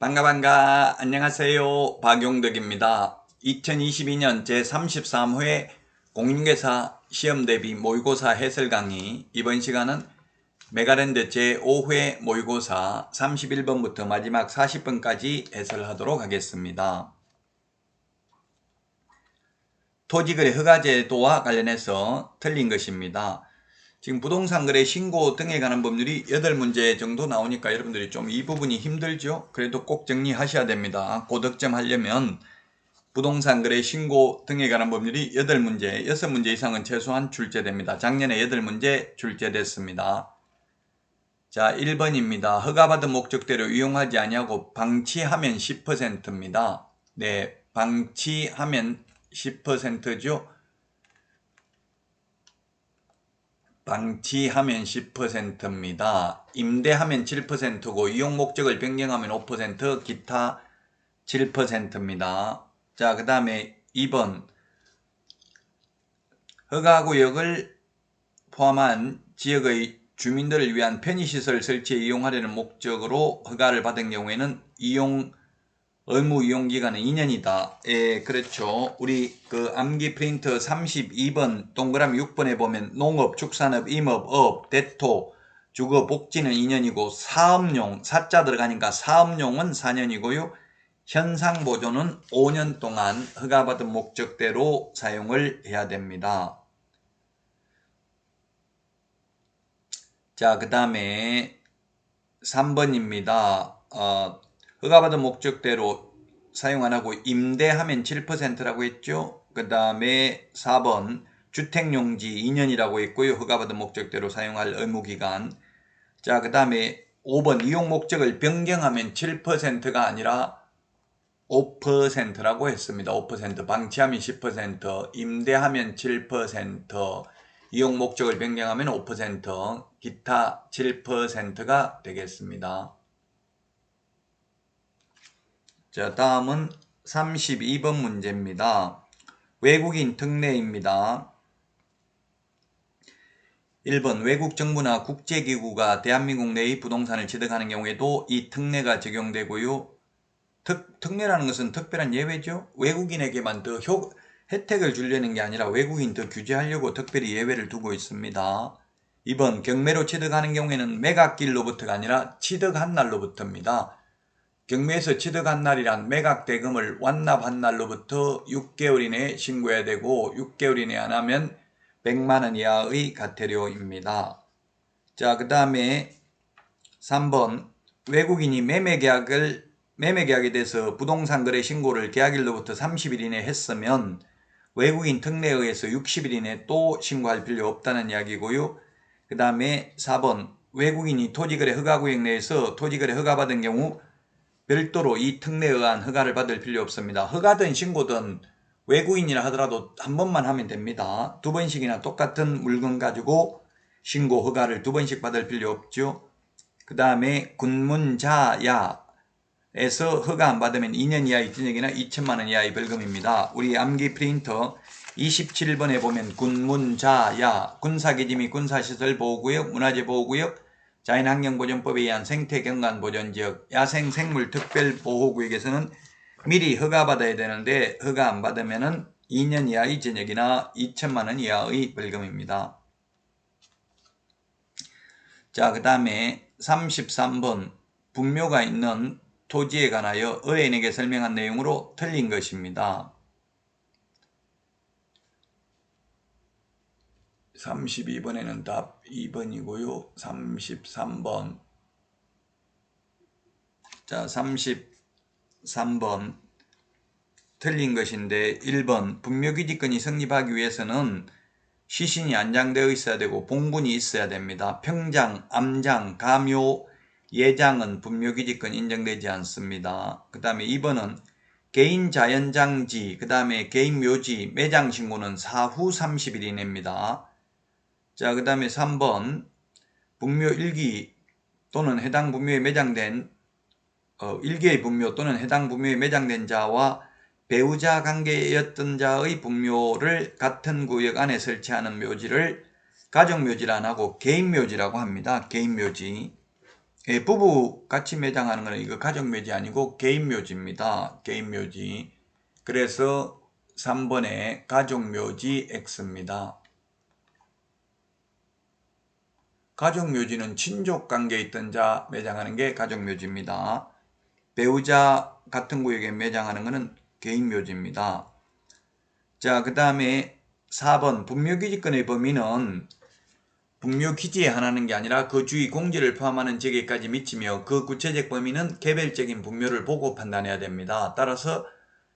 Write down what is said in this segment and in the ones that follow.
반가 반가 안녕하세요 박용덕입니다. 2022년 제33회 공인중개사 시험 대비 모의고사 해설 강의 이번 시간은 메가랜드 제5회 모의고사 31번부터 마지막 40번까지 해설하도록 하겠습니다. 토지거래 허가제도와 관련해서 틀린 것입니다. 지금 부동산 거래 신고 등에 관한 법률이 8문제 정도 나오니까 여러분들이 좀 이 부분이 힘들죠? 그래도 꼭 정리하셔야 됩니다. 고득점 하려면 부동산 거래 신고 등에 관한 법률이 8문제, 6문제 이상은 최소한 출제됩니다. 작년에 8문제 출제됐습니다. 자, 1번입니다. 허가받은 목적대로 이용하지 아니하고 방치하면 10%입니다. 네, 방치하면 10%죠. 방치하면 10%입니다. 임대하면 7%고 이용 목적을 변경하면 5%, 기타 7%입니다. 자, 그 다음에 2번 허가구역을 포함한 지역의 주민들을 위한 편의시설 설치에 이용하려는 목적으로 허가를 받은 경우에는 이용 의무 이용 기간은 2년이다. 예, 그렇죠. 우리 그 암기 프린터 32번 동그라미 6번에 보면 농업, 축산업, 임업, 업, 대토, 주거, 복지는 2년이고 사업용, 사자 들어가니까 사업용은 4년이고요. 현상 보존은 5년 동안 허가받은 목적대로 사용을 해야 됩니다. 자, 그 다음에 3번입니다. 어, 허가받은 목적대로 사용 안 하고 임대하면 7%라고 했죠. 그 다음에 4번 주택용지 2년이라고 했고요. 허가받은 목적대로 사용할 의무기간. 자, 그 다음에 5번 이용 목적을 변경하면 7%가 아니라 5%라고 했습니다. 5% 방치하면 10%, 임대하면 7%, 이용 목적을 변경하면 5%, 기타 7%가 되겠습니다. 자, 다음은 32번 문제입니다. 외국인 특례입니다. 1번 외국 정부나 국제기구가 대한민국 내의 부동산을 취득하는 경우에도 이 특례가 적용되고요. 특, 특례라는 것은 특별한 예외죠. 외국인에게만 더 효, 혜택을 주려는 게 아니라 외국인 더 규제하려고 특별히 예외를 두고 있습니다. 2번 경매로 취득하는 경우에는 매각길로부터가 아니라 취득한 날로부터입니다. 경매에서 취득한 날이란 매각 대금을 완납한 날로부터 6개월 이내에 신고해야 되고 6개월 이내 안 하면 100만 원 이하의 가태료입니다. 자, 그 다음에 3번 외국인이 매매 계약을 매매 계약에 대해서 부동산 거래 신고를 계약일로부터 30일 이내 했으면 외국인 특례에 의해서 60일 이내 또 신고할 필요 없다는 이야기고요. 그 다음에 4번 외국인이 토지거래 허가구역 내에서 토지거래 허가받은 경우 별도로 이 특례에 의한 허가를 받을 필요 없습니다. 허가든 신고든 외국인이라 하더라도 한 번만 하면 됩니다. 두 번씩이나 똑같은 물건 가지고 신고 허가를 두 번씩 받을 필요 없죠. 그 다음에 군문자야에서 허가 안 받으면 2년 이하의 징역이나 2천만 원 이하의 벌금입니다. 우리 암기 프린터 27번에 보면 군문자야 군사기지 및 군사시설 보호구역 문화재 보호구역 자연환경보전법에 의한 생태경관보전지역 야생생물특별보호구역에서는 미리 허가받아야 되는데 허가 안 받으면 2년 이하의 징역이나 2천만 원 이하의 벌금입니다. 자, 그 다음에 33번 분묘가 있는 토지에 관하여 의뢰인에게 설명한 내용으로 틀린 것입니다. 32번에는 답 2번이고요. 33번. 자, 33번. 틀린 것인데 1번 분묘기지권이 성립하기 위해서는 시신이 안장되어 있어야 되고 봉분이 있어야 됩니다. 평장, 암장, 가묘, 예장은 분묘기지권 인정되지 않습니다. 그 다음에 2번은 개인 자연장지, 그 다음에 개인 묘지, 매장 신고는 사후 30일 이내입니다. 자, 그 다음에 3번 분묘 일기 또는 해당 분묘에 매장된 어, 일개의 분묘 또는 해당 분묘에 매장된 자와 배우자 관계였던 자의 분묘를 같은 구역 안에 설치하는 묘지를 가정묘지라 안 하고 개인묘지라고 합니다. 개인묘지. 예, 부부 같이 매장하는 거는 이거 가족 묘지 아니고 개인 묘지입니다. 개인 묘지. 그래서 3번에 가족 묘지 X입니다. 가족 묘지는 친족 관계에 있던 자 매장하는 게 가족 묘지입니다. 배우자 같은 구역에 매장하는 것은 개인 묘지입니다. 자, 그 다음에 4번 분묘기지권의 범위는 분묘기지에 한하는 게 아니라 그 주위 공지를 포함하는 지역에까지 미치며 그 구체적 범위는 개별적인 분묘를 보고 판단해야 됩니다. 따라서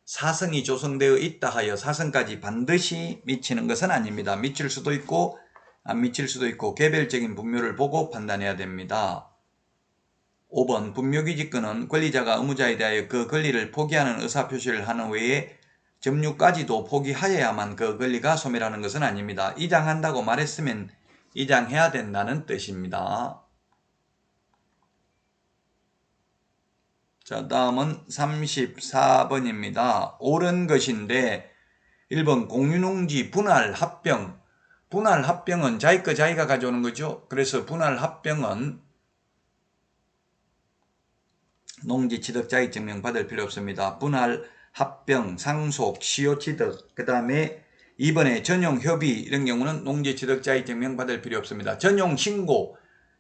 사성이 조성되어 있다 하여 사성까지 반드시 미치는 것은 아닙니다. 미칠 수도 있고 안 미칠 수도 있고 개별적인 분묘를 보고 판단해야 됩니다. 5번 분묘기지권은 권리자가 의무자에 대하여 그 권리를 포기하는 의사표시를 하는 외에 점유까지도 포기하여야만 그 권리가 소멸하는 것은 아닙니다. 이장한다고 말했으면 이장해야 된다는 뜻입니다. 자, 다음은 34번입니다. 옳은 것인데 1번 공유농지 분할 합병. 분할 합병은 자기 거 자기가 가져오는 거죠. 그래서 분할 합병은 농지 취득 자격 증명 받을 필요 없습니다. 분할 합병, 상속, 시효 취득, 그 다음에 이번에 전용 협의 이런 경우는 농지 취득 자격 증명 받을 필요 없습니다. 전용 신고,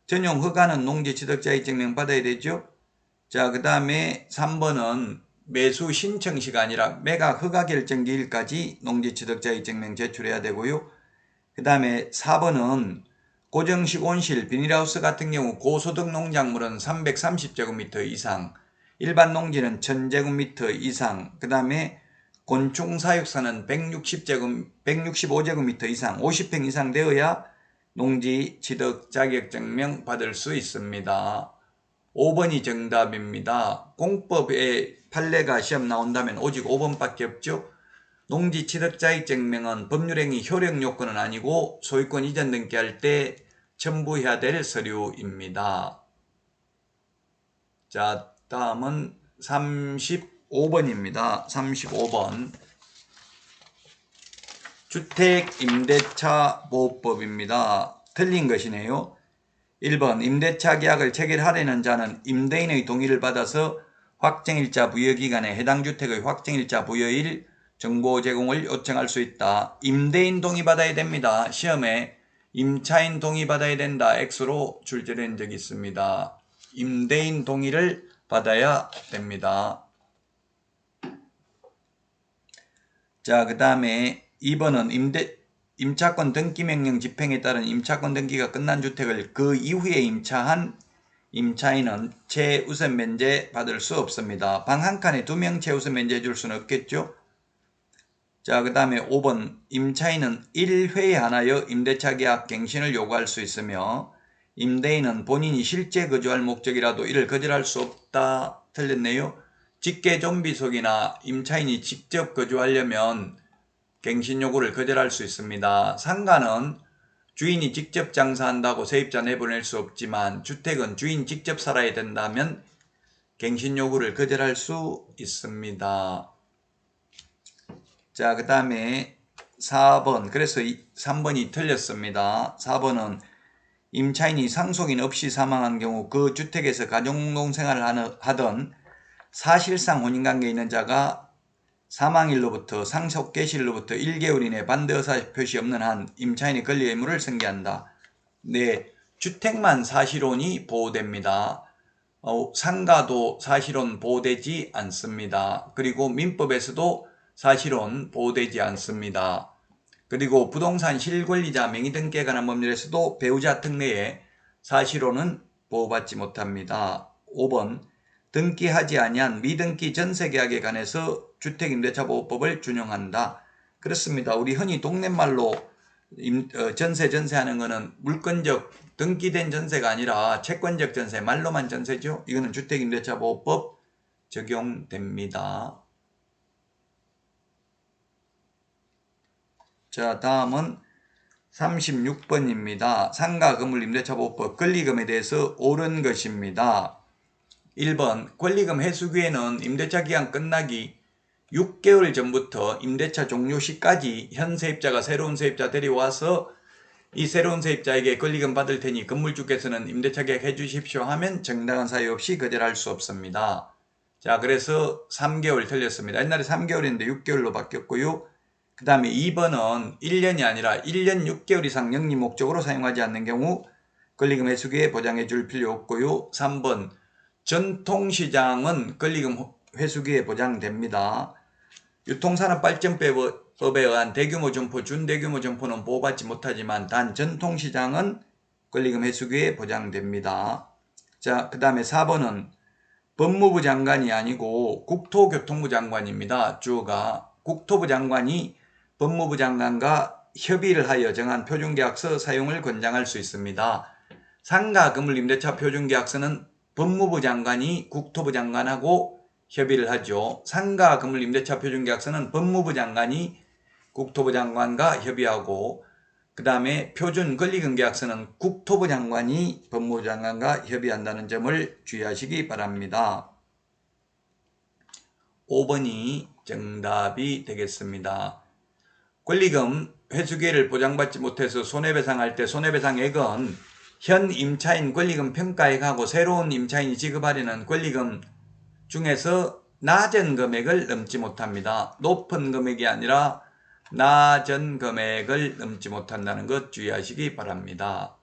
전용 허가는 농지 취득 자격 증명 받아야 되죠. 자, 그 다음에 3번은 매수 신청시가 아니라 매각 허가 결정 기일까지 농지 취득 자격 증명 제출해야 되고요. 그 다음에 4번은 고정식 온실 비닐하우스 같은 경우 고소득 농작물은 330제곱미터 이상, 일반 농지는 1000제곱미터 이상, 그 다음에 곤충 사육사는 160제곱, 165제곱미터 이상, 50평 이상 되어야 농지 취득 자격 증명 받을 수 있습니다. 5번이 정답입니다. 공법에 판례가 시험 나온다면 오직 5번밖에 없죠. 농지 취득 자격 증명은 법률행위 효력 요건은 아니고 소유권 이전 등기할 때 첨부해야 될 서류입니다. 자, 다음은 35번입니다. 35번. 주택 임대차 보호법입니다. 틀린 것이네요. 1번 임대차 계약을 체결하려는 자는 임대인의 동의를 받아서 확정일자 부여기간에 해당 주택의 확정일자 부여일 정보 제공을 요청할 수 있다. 임대인 동의 받아야 됩니다. 시험에 임차인 동의 받아야 된다. X로 출제된 적이 있습니다. 임대인 동의를 받아야 됩니다. 자, 그 다음에 2번은 임대, 임차권 등기 명령 집행에 따른 임차권 등기가 끝난 주택을 그 이후에 임차한 임차인은 최우선 면제 받을 수 없습니다. 방 한 칸에 두 명 최우선 면제 줄 수는 없겠죠? 자, 그 다음에 5번 임차인은 1회에 한하여 임대차 계약 갱신을 요구할 수 있으며 임대인은 본인이 실제 거주할 목적이라도 이를 거절할 수 없다. 틀렸네요. 직계 좀비속이나 임차인이 직접 거주하려면 갱신 요구를 거절할 수 있습니다. 상가는 주인이 직접 장사한다고 세입자 내보낼 수 없지만 주택은 주인 직접 살아야 된다면 갱신 요구를 거절할 수 있습니다. 자, 그 다음에 4번. 그래서 3번이 틀렸습니다. 4번은 임차인이 상속인 없이 사망한 경우 그 주택에서 가정농 생활을 하던 사실상 혼인관계에 있는 자가 사망일로부터 상속 개시일로부터 1개월 이내 반대 의사 표시 없는 한 임차인의 권리 의무를 승계한다. 네, 주택만 사실혼이 보호됩니다. 어, 상가도 사실혼 보호되지 않습니다. 그리고 민법에서도 사실혼 보호되지 않습니다. 그리고 부동산 실권리자 명의 등기에 관한 법률에서도 배우자 특례에 사실혼은 보호받지 못합니다. 5번 등기하지 아니한 미등기 전세계약에 관해서 주택임대차보호법을 준용한다. 그렇습니다. 우리 흔히 동네말로 임, 어, 전세 전세하는 거는 물건적 등기된 전세가 아니라 채권적 전세 말로만 전세죠. 이거는 주택임대차보호법 적용됩니다. 자 다음은 36번입니다. 상가 건물 임대차 보호법 권리금에 대해서 옳은 것입니다. 1번 권리금 회수기에는 임대차 기간 끝나기 6개월 전부터 임대차 종료 시까지 현 세입자가 새로운 세입자 데려와서 이 새로운 세입자에게 권리금 받을 테니 건물주께서는 임대차 계약 해주십시오 하면 정당한 사유 없이 거절할 수 없습니다. 자, 그래서 3개월 틀렸습니다. 옛날에 3개월인데 6개월로 바뀌었고요. 그 다음에 2번은 1년이 아니라 1년 6개월 이상 영리 목적으로 사용하지 않는 경우 권리금 회수기에 보장해 줄 필요 없고요. 3번 전통시장은 권리금 회수기에 보장됩니다. 유통산업 발전법에 의한 대규모 점포, 준대규모 점포는 보호받지 못하지만 단 전통시장은 권리금 회수기에 보장됩니다. 자, 그 다음에 4번은 법무부 장관이 아니고 국토교통부 장관입니다. 주어가 국토부 장관이 법무부 장관과 협의를 하여 정한 표준계약서 사용을 권장할 수 있습니다. 상가 건물 임대차 표준계약서는 법무부 장관이 국토부 장관하고 협의를 하죠. 상가 건물 임대차 표준계약서는 법무부 장관이 국토부 장관과 협의하고 그 다음에 표준 권리금 계약서는 국토부 장관이 법무부 장관과 협의한다는 점을 주의하시기 바랍니다. 5번이 정답이 되겠습니다. 권리금 회수기회를 보장받지 못해서 손해배상할 때 손해배상액은 현 임차인 권리금 평가액하고 새로운 임차인이 지급하려는 권리금 중에서 낮은 금액을 넘지 못합니다. 높은 금액이 아니라 낮은 금액을 넘지 못한다는 것 주의하시기 바랍니다.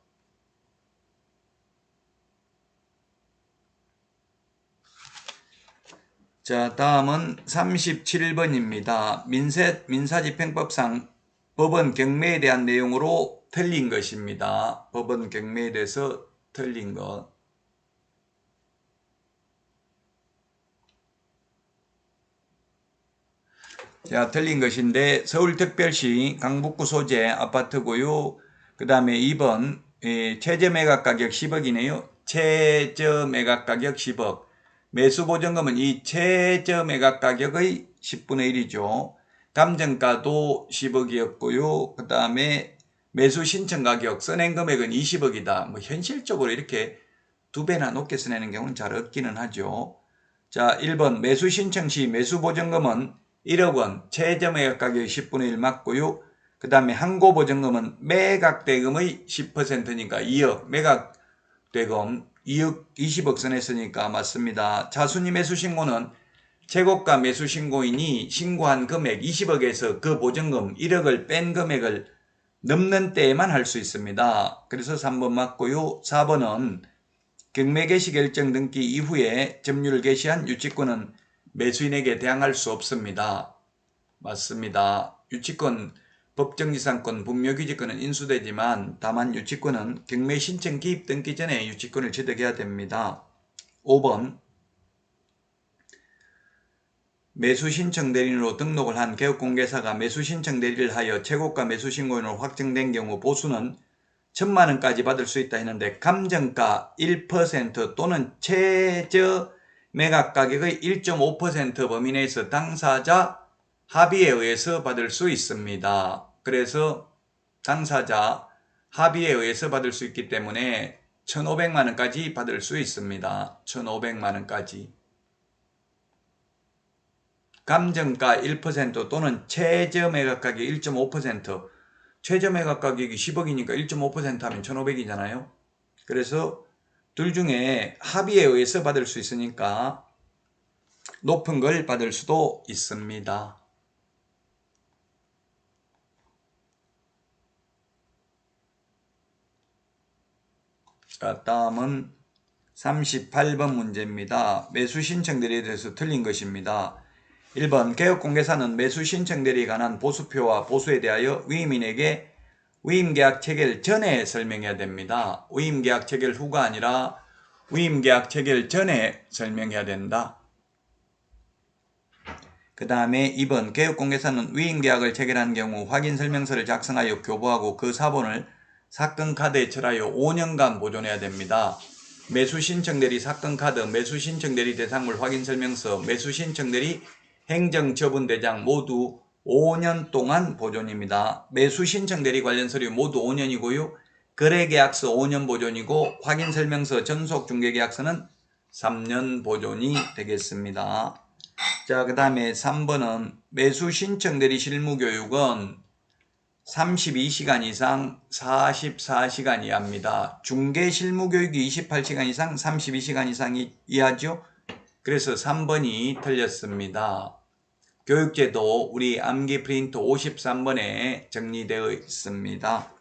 자, 다음은 37번입니다. 민세, 민사집행법상 법원 경매에 대한 내용으로 틀린 것입니다. 법원 경매에 대해서 틀린 것. 자, 틀린 것인데 서울특별시 강북구 소재 아파트고요. 그 다음에 2번 예, 최저 매각 가격 10억이네요. 최저 매각 가격 10억. 매수 보증금은 이 최저 매각 가격의 10분의 1이죠. 감정가도 10억이었고요. 그 다음에 매수 신청 가격 써낸 금액은 20억이다. 뭐 현실적으로 이렇게 두 배나 높게 써내는 경우는 잘 없기는 하죠. 자, 1번 매수 신청 시 매수 보증금은 1억 원, 최저 매각 가격이 10분의 1 맞고요. 그 다음에 항고 보증금은 매각 대금의 10%니까 2억, 매각 대금 2억 20억 선했으니까 맞습니다. 자순위 매수 신고는 최고가 매수 신고인이 신고한 금액 20억에서 그 보증금 1억을 뺀 금액을 넘는 때에만 할 수 있습니다. 그래서 3번 맞고요. 4번은 경매 개시 결정 등기 이후에 점유를 개시한 유치권은 매수인에게 대항할 수 없습니다. 맞습니다. 유치권, 법정지상권, 분묘규직권은 인수되지만 다만 유치권은 경매 신청 기입 등기 전에 유치권을 취득해야 됩니다. 5번 매수신청 대리인으로 등록을 한 개업공개사가 매수신청 대리를 하여 최고가 매수신고인으로 확정된 경우 보수는 천만 원까지 받을 수 있다 했는데 감정가 1% 또는 최저 매각 가격의 1.5% 범위 내에서 당사자 합의에 의해서 받을 수 있습니다. 그래서 당사자 합의에 의해서 받을 수 있기 때문에 1,500만 원까지 받을 수 있습니다. 1,500만 원까지. 감정가 1% 또는 최저 매각 가격 1.5% 최저 매각 가격이 10억이니까 1.5% 하면 1,500이잖아요. 그래서 둘 중에 합의에 의해서 받을 수 있으니까 높은 걸 받을 수도 있습니다. 자, 다음은 38번 문제입니다. 매수 신청 대리에 대해서 틀린 것입니다. 1번 개업공개사는 매수 신청 대리에 관한 보수표와 보수에 대하여 위임인에게 위임계약 체결 전에 설명해야 됩니다. 위임계약 체결 후가 아니라 위임계약 체결 전에 설명해야 된다. 그 다음에 2번 개업공개사는 위임계약을 체결한 경우 확인설명서를 작성하여 교부하고 그 사본을 사건 카드에 철하여 5년간 보존해야 됩니다. 매수 신청 대리 사건 카드, 매수 신청 대리 대상물 확인 설명서, 매수 신청 대리 행정 처분 대장 모두 5년 동안 보존입니다. 매수 신청 대리 관련 서류 모두 5년이고요. 거래 계약서 5년 보존이고 확인 설명서 전속 중개 계약서는 3년 보존이 되겠습니다. 자, 그 다음에 3번은 매수 신청 대리 실무 교육은 32시간 이상 44시간 이하입니다. 중개 실무 교육이 28시간 이상 32시간 이상이 이하죠. 그래서 3번이 틀렸습니다. 교육제도 우리 암기 프린트 53번에 정리되어 있습니다.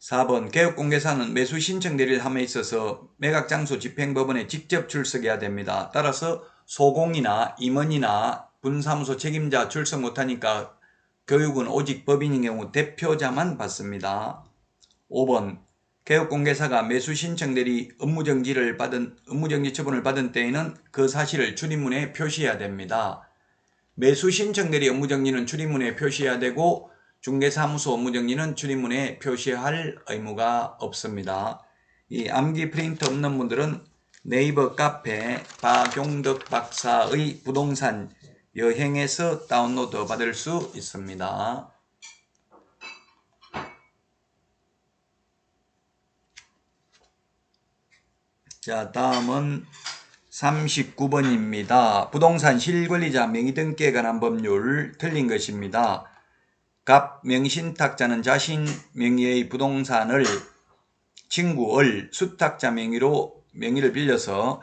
4번 개업공개사는 매수 신청 대리를 함에 있어서 매각장소 집행법원에 직접 출석해야 됩니다. 따라서 소공이나 임원이나 분사무소 책임자 출석 못하니까 교육은 오직 법인인 경우 대표자만 받습니다. 5번 개업공개사가 매수 신청 대리 업무정지를 받은 업무정지 처분을 받은 때에는 그 사실을 출입문에 표시해야 됩니다. 매수 신청 대리 업무정지는 출입문에 표시해야 되고 중개사무소 업무정지는 출입문에 표시할 의무가 없습니다. 이 암기 프린트 없는 분들은 네이버 카페 박용덕 박사의 부동산 여행에서 다운로드 받을 수 있습니다. 자, 다음은 39번입니다. 부동산 실권리자 명의 등기에 관한 법률 틀린 것입니다. 갑 명신탁자는 자신 명의의 부동산을 친구 을 수탁자 명의로 명의를 빌려서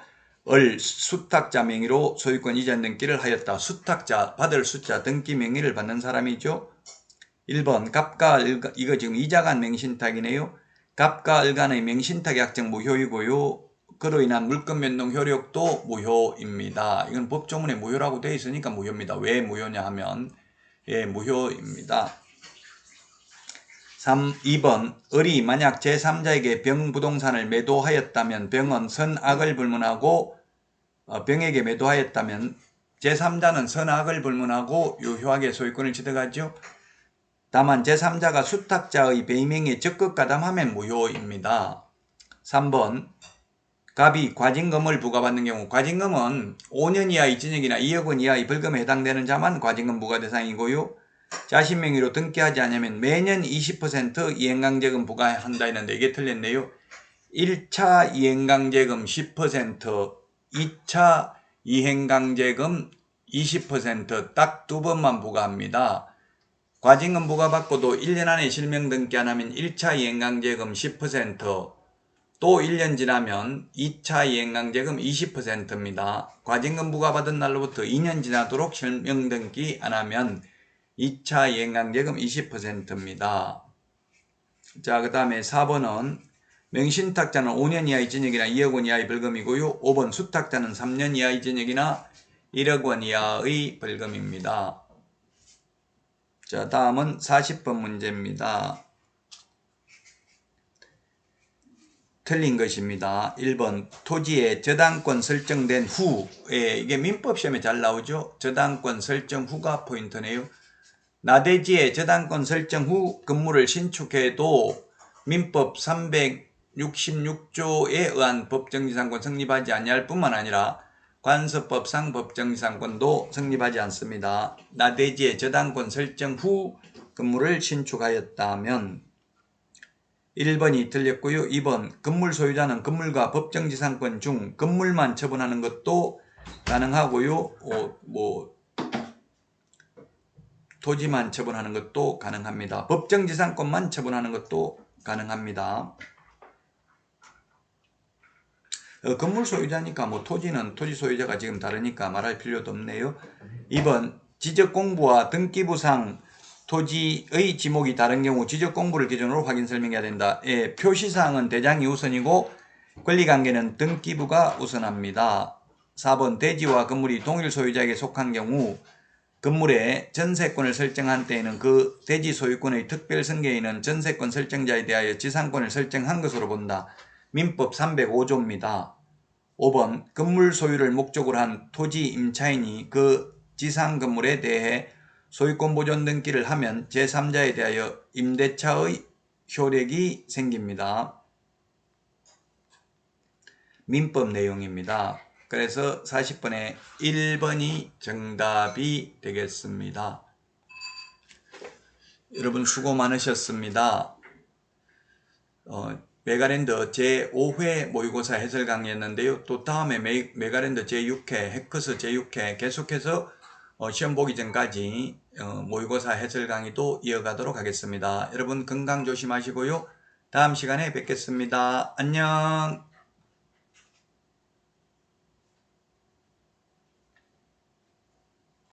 을 수탁자 명의로 소유권 이전 등기를 하였다. 수탁자 받을 숫자 등기 명의를 받는 사람이죠. 1번 갑과 을 이거 지금 이자간 명신탁이네요. 갑과 을 간의 명신탁 약정 무효이고요. 그로 인한 물권 변동 효력도 무효입니다. 이건 법조문에 무효라고 되어 있으니까 무효입니다. 왜 무효냐 하면 예, 무효입니다. 3, 2번 을이 만약 제3자에게 병 부동산을 매도하였다면 병은 선악을 불문하고 어, 병에게 매도하였다면 제3자는 선악을 불문하고 유효하게 소유권을 취득하죠. 다만 제3자가 수탁자의 배명에 적극 가담하면 무효입니다. 3번 갑이 과징금을 부과받는 경우 과징금은 5년 이하의 징역이나 2억 원 이하의 벌금에 해당되는 자만 과징금 부과 대상이고요. 자신 명의로 등기하지 않으면 매년 20% 이행강제금 부과한다 했는데 이게 틀렸네요. 1차 이행강제금 10%, 2차 이행강제금 20%딱 두 번만 부과합니다. 과징금 부과받고도 1년 안에 실명 등기 안 하면 1차 이행강제금 10%, 또 1년 지나면 2차 이행강제금 20%입니다. 과징금 부과받은 날로부터 2년 지나도록 실명 등기 안 하면 2차 이행강제금 20%입니다. 자, 그 다음에 4번은 명신탁자는 5년 이하의 징역이나 2억 원 이하의 벌금이고요. 5번 수탁자는 3년 이하의 징역이나 1억 원 이하의 벌금입니다. 자, 다음은 40번 문제입니다. 틀린 것입니다. 1번 토지의 저당권 설정된 후에 이게 민법 시험에 잘 나오죠. 저당권 설정 후가 포인트네요. 나대지의 저당권 설정 후 건물을 신축해도 민법 366조에 의한 법정지상권 성립하지 아니할 뿐만 아니라 관서법상 법정지상권도 성립하지 않습니다. 나대지의 저당권 설정 후 건물을 신축하였다면 1번이 틀렸고요. 2번 건물 소유자는 건물과 법정지상권 중 건물만 처분하는 것도 가능하고요. 어, 뭐 토지만 처분하는 것도 가능합니다. 법정지상권만 처분하는 것도 가능합니다. 어, 건물 소유자니까 뭐 토지는 토지 소유자가 지금 다르니까 말할 필요도 없네요. 2번 지적 공부와 등기부상 토지의 지목이 다른 경우 지적 공부를 기준으로 확인 설명해야 된다. 예, 표시사항은 대장이 우선이고 권리관계는 등기부가 우선합니다. 4번 대지와 건물이 동일 소유자에게 속한 경우 건물에 전세권을 설정한 때에는 그 대지 소유권의 특별승계에는 전세권 설정자에 대하여 지상권을 설정한 것으로 본다. 민법 305조입니다. 5번 건물 소유를 목적으로 한 토지 임차인이 그 지상 건물에 대해 소유권 보존 등기를 하면 제3자에 대하여 임대차의 효력이 생깁니다. 민법 내용입니다. 그래서 40번에 1번이 정답이 되겠습니다. 여러분 수고 많으셨습니다. 어, 메가랜드 제5회 모의고사 해설 강의였는데요. 또 다음에 메, 메가랜드 제6회, 해커스 제6회 계속해서 어, 시험 보기 전까지 어, 모의고사 해설 강의도 이어가도록 하겠습니다. 여러분 건강 조심하시고요. 다음 시간에 뵙겠습니다. 안녕.